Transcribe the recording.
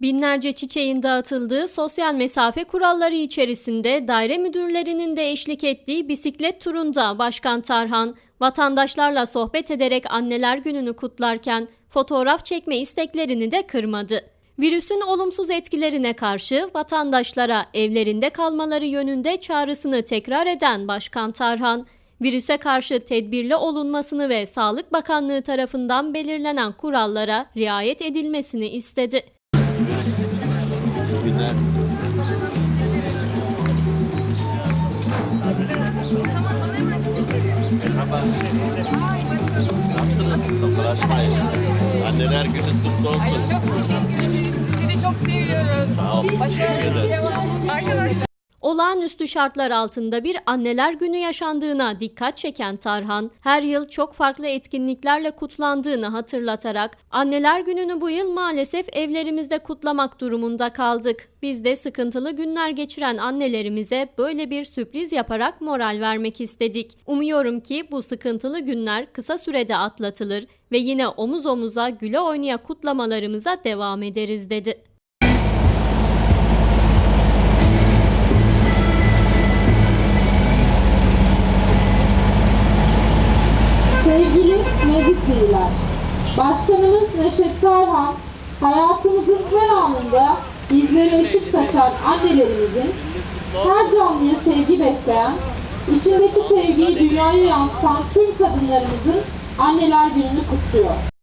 Binlerce çiçeğin dağıtıldığı sosyal mesafe kuralları içerisinde daire müdürlerinin de eşlik ettiği bisiklet turunda Başkan Tarhan, vatandaşlarla sohbet ederek anneler gününü kutlarken fotoğraf çekme isteklerini de kırmadı. Virüsün olumsuz etkilerine karşı vatandaşlara evlerinde kalmaları yönünde çağrısını tekrar eden Başkan Tarhan, virüse karşı tedbirli olunmasını ve Sağlık Bakanlığı tarafından belirlenen kurallara riayet edilmesini istedi. Nasılsınız? Anneler gününüz kutlu olsun. Çok teşekkür ederiz. Sizi de çok seviyoruz. Sağ olun. Arkadaşlar Olağanüstü şartlar altında bir anneler günü yaşandığına dikkat çeken Tarhan, her yıl çok farklı etkinliklerle kutlandığını hatırlatarak, anneler gününü bu yıl maalesef evlerimizde kutlamak durumunda kaldık. Biz de sıkıntılı günler geçiren annelerimize böyle bir sürpriz yaparak moral vermek istedik. Umuyorum ki bu sıkıntılı günler kısa sürede atlatılır ve yine omuz omuza güle oynaya kutlamalarımıza devam ederiz dedi. Mezitliler, Başkanımız Neşet Tarhan, hayatımızın her anında bizlere ışık saçan annelerimizin, her canlıya sevgi besleyen, içindeki sevgiyi dünyaya yansıtan tüm kadınlarımızın anneler gününü kutluyor.